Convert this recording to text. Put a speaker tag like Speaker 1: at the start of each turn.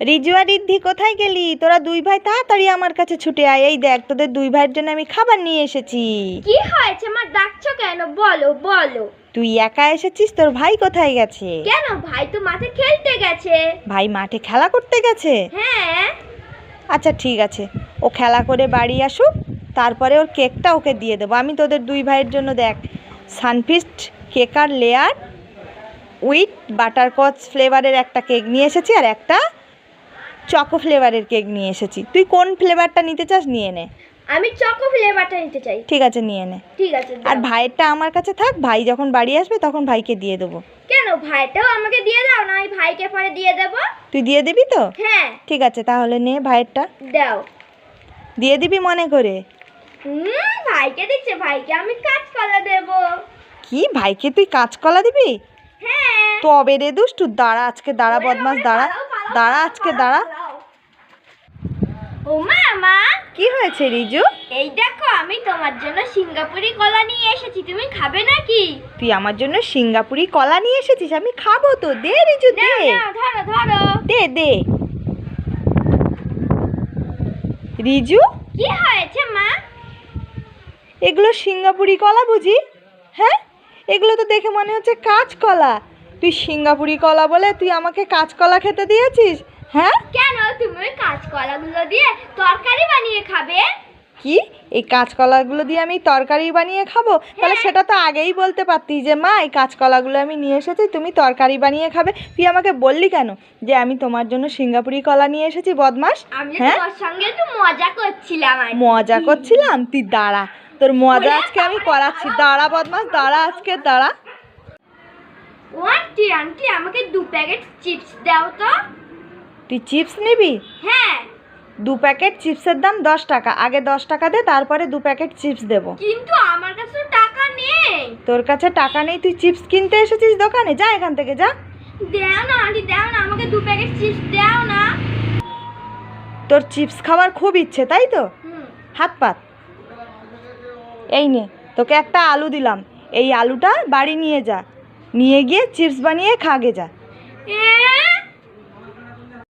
Speaker 1: রিজু আর রিদ্ধি কোথায় গেলি? তোরা দুই ভাই তাড়াতাড়ি আমার কাছে ছুটে আয়। এই দেখ তোদের দুই ভাইয়ের জন্য আমি খাবার নিয়ে এসেছি।
Speaker 2: কি হয়েছে? মা ডাকছো কেন? বলো বলো।
Speaker 1: তুই একা এসেছিস? তোর ভাই কোথায় গেছে?
Speaker 2: কেন? ভাই তো মাঠে খেলতে গেছে।
Speaker 1: ভাই মাঠে খেলা করতে গেছে?
Speaker 2: হ্যাঁ।
Speaker 1: আচ্ছা ঠিক আছে। ও খেলা করে বাড়ি আসুক তারপরে ওর কেকটা ওকে দিয়ে দেবো। আমি তোদের দুই ভাইয়ের জন্য দেখ সানফিস্ট কেক আর লেয়ার উইথ বাটারকচ ফ্লেভারের একটা কেক নিয়ে এসেছি আর একটা চকো ফ্লেভারের কেক নিয়ে এসেছি। তুই কোন ফ্লেভারটা নিতে চাস নিয়ে নে।
Speaker 2: আমি চকো ফ্লেভারটা নিতে চাই।
Speaker 1: ঠিক আছে নিয়ে নে।
Speaker 2: ঠিক আছে
Speaker 1: আর। ভাইয়েরটা আমার কাছে থাক ভাই যখন বাড়ি আসবে তখন ভাইকে দিয়ে দেবো।
Speaker 2: কেন? ভাইটাও আমাকে দিয়ে দাও না আমি ভাইকে পরে দিয়ে দেব।
Speaker 1: তুই দিয়ে দিবি তো?
Speaker 2: হ্যাঁ।
Speaker 1: ঠিক আছে তাহলে নে ভাইয়েরটা।
Speaker 2: দাও।
Speaker 1: দিয়ে দিবি মনে করে?
Speaker 2: হুম ভাইকে দিচ্ছে ভাইকে আমি কাঁচকলা দেব।
Speaker 1: কি ভাইকে তুই কাঁচকলা দিবি?
Speaker 2: হ্যাঁ।
Speaker 1: তবে রে দুষ্টু দাঁড়া আজকে দাঁড়া বদমাস দাঁড়া দাঁড়া আজকে দাঁড়া।
Speaker 2: ও মা মা
Speaker 1: কি হয়েছে রিজু?
Speaker 2: এই দেখো আমি তোমার জন্য সিঙ্গাপুরি কলা নিয়ে এসেছি। তুমি খাবে নাকি?
Speaker 1: তুই আমার জন্য সিঙ্গাপুরি কলা নিয়ে এসেছিস? আমি খাব তো। দে রিজু দে।
Speaker 2: ধরো ধরো।
Speaker 1: দে দে। রিজু?
Speaker 2: কি হয়েছে মা?
Speaker 1: এগুলো সিঙ্গাপুরি কলা বুঝি? হ্যাঁ? এগুলো তো দেখে মনে হচ্ছে কাঁচকলা। তুই সিঙ্গাপুরি কলা বলে তুই আমাকে কাঁচকলা খেতে দিয়েছিস? হ্যাঁ?
Speaker 2: কেন তুমি কাঁচকলাগুলো দিয়ে তরকারি বানিয়ে খাবে?
Speaker 1: কি? এই কাঁচকলাগুলো দিয়ে আমি তরকারি বানিয়ে খাব? তাহলে
Speaker 2: হ্যাঁ।
Speaker 1: সেটা তো আগেই বলতে পারতি যে মা এই কাঁচকলাগুলো আমি নিয়ে এসেছি তুমি তরকারি বানিয়ে খাবে। তুই আমাকে বললি কেন যে আমি তোমার জন্য সিঙ্গাপুরি কলা নিয়ে এসেছি বদমাস? হ্যাঁ?
Speaker 2: সঙ্গে একটু মজা করছিলাম
Speaker 1: মজা করছিলাম? তুই দাঁড়া। তোর মজা আজকে আমি করাচ্ছি। দাঁড়া বদমাস দাঁড়া আজকে দাঁড়া।
Speaker 2: ও আন্টি আন্টি আমাকে দু প্যাকেট চিপস দাও তো।
Speaker 1: তুই চিপস নিবি?
Speaker 2: হ্যাঁ।
Speaker 1: দু প্যাকেট চিপসের দাম দশ টাকা। আগে দশ টাকা দে তারপরে দু প্যাকেট চিপস দেবো।
Speaker 2: কিন্তু আমার কাছে টাকা নেই।
Speaker 1: তোর কাছে টাকা নেই তুই চিপস কিনতে এসেছিস দোকানে? যা এখান থেকে যা।
Speaker 2: দাও না আন্টি দাও না আমাকে দু প্যাকেট চিপস দাও না।
Speaker 1: তোর চিপস খাওয়ার খুব ইচ্ছে তাই তো? হাত পাত। এই নে তোকে একটা আলু দিলাম। এই আলুটা বাড়ি নিয়ে যা। নিয়ে গিয়ে চিপস বানিয়ে খাগে যা।